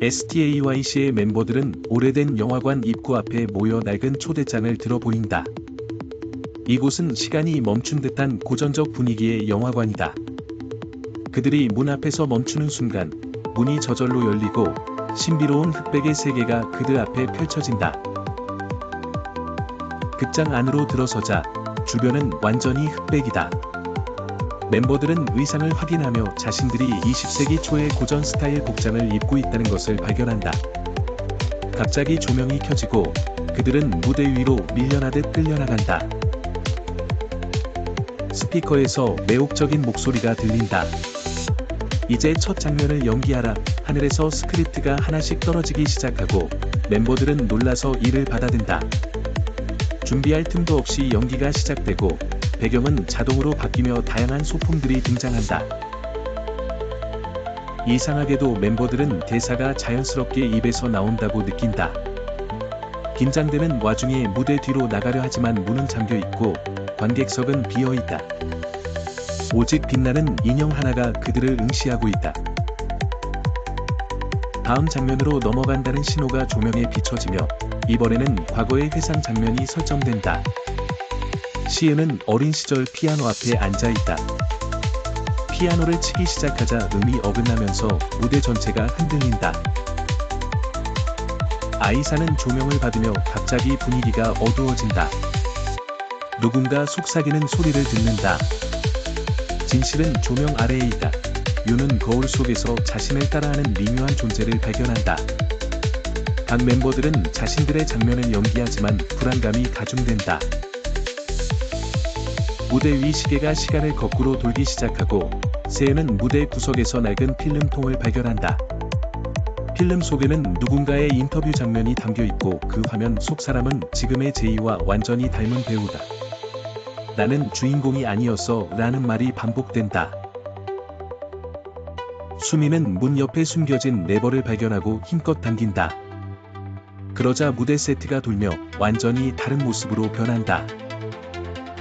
STAYC의 멤버들은 오래된 영화관 입구 앞에 모여 낡은 초대장을 들어 보인다. 이곳은 시간이 멈춘 듯한 고전적 분위기의 영화관이다. 그들이 문 앞에서 멈추는 순간 문이 저절로 열리고 신비로운 흑백의 세계가 그들 앞에 펼쳐진다. 극장 안으로 들어서자 주변은 완전히 흑백이다. 멤버들은 의상을 확인하며 자신들이 20세기 초의 고전 스타일 복장을 입고 있다는 것을 발견한다. 갑자기 조명이 켜지고 그들은 무대 위로 밀려나듯 끌려나간다. 스피커에서 매혹적인 목소리가 들린다. 이제 첫 장면을 연기하라. 하늘에서 스크립트가 하나씩 떨어지기 시작하고 멤버들은 놀라서 이를 받아든다. 준비할 틈도 없이 연기가 시작되고 배경은 자동으로 바뀌며 다양한 소품들이 등장한다. 이상하게도 멤버들은 대사가 자연스럽게 입에서 나온다고 느낀다. 긴장되는 와중에 무대 뒤로 나가려 하지만 문은 잠겨 있고 관객석은 비어 있다. 오직 빛나는 인형 하나가 그들을 응시하고 있다. 다음 장면으로 넘어간다는 신호가 조명에 비춰지며 이번에는 과거의 회상 장면이 설정된다. 시은은 어린 시절 피아노 앞에 앉아 있다. 피아노를 치기 시작하자 음이 어긋나면서 무대 전체가 흔들린다. 아이사는 조명을 받으며 갑자기 분위기가 어두워진다. 누군가 속삭이는 소리를 듣는다. 진실은 조명 아래에 있다. 유는 거울 속에서 자신을 따라하는 미묘한 존재를 발견한다. 각 멤버들은 자신들의 장면을 연기하지만 불안감이 가중된다. 무대 위 시계가 시간을 거꾸로 돌기 시작하고 세은은 무대 구석에서 낡은 필름통을 발견한다. 필름 속에는 누군가의 인터뷰 장면이 담겨 있고 그 화면 속 사람은 지금의 제이와 완전히 닮은 배우다. 나는 주인공이 아니었어 라는 말이 반복된다. 수미는 문 옆에 숨겨진 네버를 발견하고 힘껏 당긴다. 그러자 무대 세트가 돌며 완전히 다른 모습으로 변한다.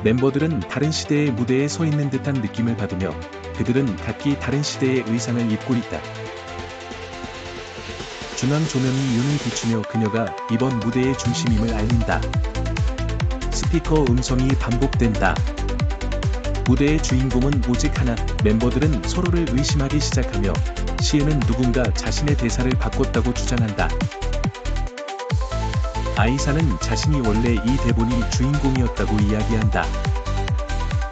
멤버들은 다른 시대의 무대에 서 있는 듯한 느낌을 받으며 그들은 각기 다른 시대의 의상을 입고 있다. 중앙 조명이 윤을 비추며 그녀가 이번 무대의 중심임을 알린다. 스피커 음성이 반복된다. 무대의 주인공은 오직 하나, 멤버들은 서로를 의심하기 시작하며 시은은 누군가 자신의 대사를 바꿨다고 주장한다. 아이사는 자신이 원래 이 대본이 주인공이었다고 이야기한다.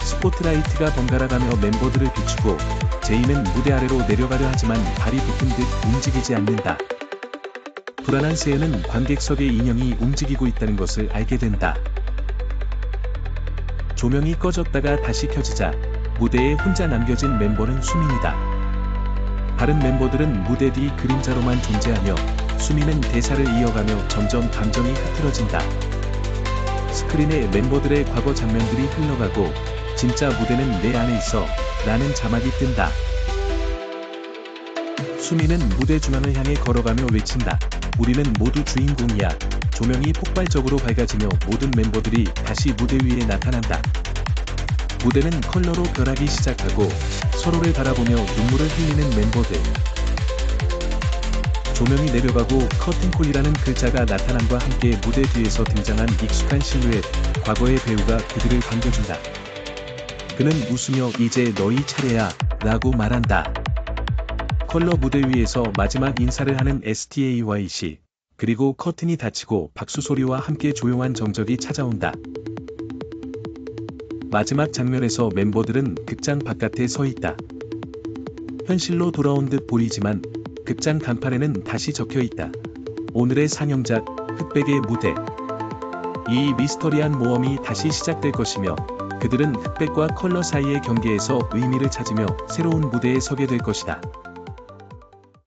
스포트라이트가 번갈아가며 멤버들을 비추고 제이는 무대 아래로 내려가려 하지만 발이 붙은 듯 움직이지 않는다. 불안한 세은은 관객석의 인형이 움직이고 있다는 것을 알게 된다. 조명이 꺼졌다가 다시 켜지자 무대에 혼자 남겨진 멤버는 수민이다. 다른 멤버들은 무대 뒤 그림자로만 존재하며 수민은 대사를 이어가며 점점 감정이 흐트러진다. 스크린에 멤버들의 과거 장면들이 흘러가고 진짜 무대는 내 안에 있어 라는 자막이 뜬다. 수민은 무대 중앙을 향해 걸어가며 외친다. 우리는 모두 주인공이야. 조명이 폭발적으로 밝아지며 모든 멤버들이 다시 무대 위에 나타난다. 무대는 컬러로 변하기 시작하고 서로를 바라보며 눈물을 흘리는 멤버들. 조명이 내려가고 커튼콜이라는 글자가 나타남과 함께 무대 뒤에서 등장한 익숙한 실루엣, 과거의 배우가 그들을 반겨준다. 그는 웃으며 이제 너희 차례야, 라고 말한다. 컬러 무대 위에서 마지막 인사를 하는 STAYC. 그리고 커튼이 닫히고 박수 소리와 함께 조용한 정적이 찾아온다. 마지막 장면에서 멤버들은 극장 바깥에 서 있다. 현실로 돌아온 듯 보이지만 극장 간판에는 다시 적혀 있다. 오늘의 상영작 흑백의 무대. 이 미스터리한 모험이 다시 시작될 것이며 그들은 흑백과 컬러 사이의 경계에서 의미를 찾으며 새로운 무대에 서게 될 것이다.